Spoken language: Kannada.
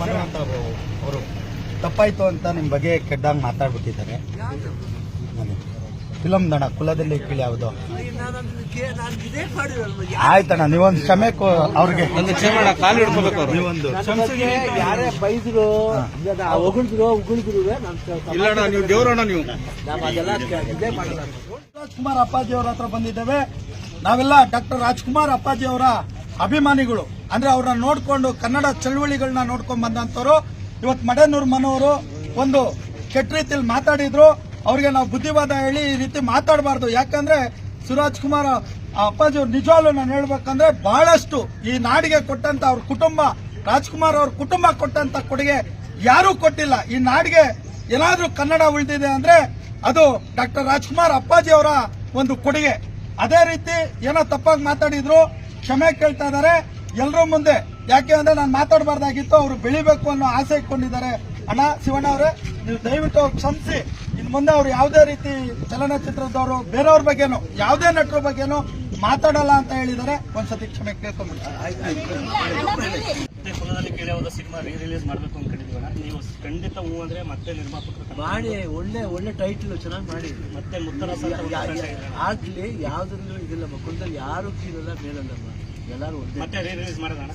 ಮನು ಅಂತ ಅವರು ತಪ್ಪಾಯ್ತು ಅಂತ ನಿಮ್ಮ ಬಗ್ಗೆ ಕೆಟ್ಟದಾಗ ಮಾತಾಡ್ಬಿಟ್ಟಿದ್ದಾರೆ. ಫಿಲಮ್ ದಣ ಕುಲದಲ್ಲಿ ಕೀಳಿ ಯಾವುದು. ಆಯ್ತಣ್ಣ ನೀವೊಂದು ಕ್ಷಮೆ ಕೊ- ಅವ್ರಿಗೆ. ನೀವೊಂದು. ಯಾರೇ ಬೈದ್ರು ಹೊಗಳಿದ್ರು ಉಗುಳಿದ್ರು ಇಲ್ಲ ಅಣ್ಣ ನೀವು ದೇವ್ರಣ್ಣ ನೀವು. ಅದೆಲ್ಲ ಇದೇ ಮಾಡಲ್ಲ ರಾಜ್ಕುಮಾರ್ ಅಪ್ಪಾಜಿ ಅವ್ರ ಹತ್ರ ಬಂದಿದ್ದೇವೆ. ನಾವೆಲ್ಲ ಡಾಕ್ಟರ್ ರಾಜ್ಕುಮಾರ್ ಅಪ್ಪಾಜಿ ಅವರ ಅಭಿಮಾನಿಗಳು. ಅಂದ್ರೆ ಅವ್ರನ್ನ ನೋಡ್ಕೊಂಡು ಕನ್ನಡ ಚಳುವಳಿಗಳನ್ನ ನೋಡ್ಕೊಂಡ್ ಬಂದಂತವ್ರು ಇವತ್ತು ಮಡೇನೂರ್ ಮನೋರು ಒಂದು ಕೆಟ್ಟ ರೀತಿಯಲ್ಲಿ ಮಾತಾಡಿದ್ರು. ಅವ್ರಿಗೆ ನಾವು ಬುದ್ಧಿವಾದ ಹೇಳಿ ಈ ರೀತಿ ಮಾತಾಡಬಾರ್ದು. ಯಾಕಂದ್ರೆ ಸುರಾಜ್ ಕುಮಾರ್ ಅಪ್ಪಾಜಿ ಅವ್ರು ನಿಜವಾಗ್ಲೂ ನಾನು ಹೇಳ್ಬೇಕಂದ್ರೆ ಬಹಳಷ್ಟು ಈ ನಾಡಿಗೆ ಕೊಟ್ಟಂತ ಅವ್ರ ಕುಟುಂಬ, ರಾಜ್ಕುಮಾರ್ ಅವ್ರ ಕುಟುಂಬ ಕೊಟ್ಟಂತ ಕೊಡುಗೆ ಯಾರೂ ಕೊಟ್ಟಿಲ್ಲ. ಈ ನಾಡಿಗೆ ಏನಾದ್ರೂ ಕನ್ನಡ ಉಳಿದಿದೆ ಅಂದ್ರೆ ಅದು ಡಾಕ್ಟರ್ ರಾಜ್ಕುಮಾರ್ ಅಪ್ಪಾಜಿ ಅವರ ಒಂದು ಕೊಡುಗೆ. ಅದೇ ರೀತಿ ಏನೋ ತಪ್ಪಾಗಿ ಮಾತಾಡಿದ್ರು, ಕ್ಷಮೆ ಕೇಳ್ತಾ ಇದ್ದಾರೆ. ಎಲ್ಲರೂ ಮುಂದೆ. ಯಾಕೆ ಅಂದ್ರೆ ನಾನು ಮಾತಾಡಬಾರ್ದಾಗಿತ್ತು, ಅವರು ಬೆಳಿಬೇಕು ಅನ್ನೋ ಆಸೆ ಇಟ್ಕೊಂಡಿದ್ದಾರೆ. ಅಣ್ಣ, ಶಿವಣ್ಣ ಅವರೇ, ನೀವು ದಯವಿಟ್ಟು ಅವ್ರು ಕ್ಷಮಿಸಿ. ಇನ್ನು ಮುಂದೆ ಅವ್ರು ಯಾವುದೇ ರೀತಿ ಚಲನಚಿತ್ರದವರು, ಬೇರೆಯವ್ರ ಬಗ್ಗೆನೋ, ಯಾವುದೇ ನಟರ ಬಗ್ಗೆನೋ ಮಾತಾಡಲ್ಲ ಅಂತ ಹೇಳಿದ್ದಾರೆ. ಒಂದ್ಸತಿ ಕ್ಷಮೆ ಕೇಳ್ಕೊಂಡ್ಬಿಟ್ಟು ಮತ್ತೆ ಕುಲದಲ್ಲಿ ಕೇಳಿ ಹೋದ ಸಿನಿಮಾ ರೀ ರಿಲೀಸ್ ಮಾಡಬೇಕು ಅನ್ಕೊಂಡಿದ್ವಿ ನೀವು ಖಂಡಿತ ಹೂ ಅಂದ್ರೆ ಮತ್ತೆ ನಿರ್ಮಾಪಕರು ಮಾಡಿ ಒಳ್ಳೆ ಒಳ್ಳೆ ಟೈಟ್ಲು ಚೆನ್ನಾಗಿ ಮಾಡಿ. ಮತ್ತೆ ಮುತ್ತರಸ. ಆಗ್ಲಿ ಯಾವ್ದ್ರಲ್ಲೂ ಇದಿಲ್ಲ ಮಕ್ಕಳದಲ್ಲಿ ಯಾರು ಕೀಳಲ್ಲ ಮೇಲಲ್ಲ ಎಲ್ಲರೂ ಮತ್ತೆ ರೀ ರಿಲೀಸ್ ಮಾಡೋಣ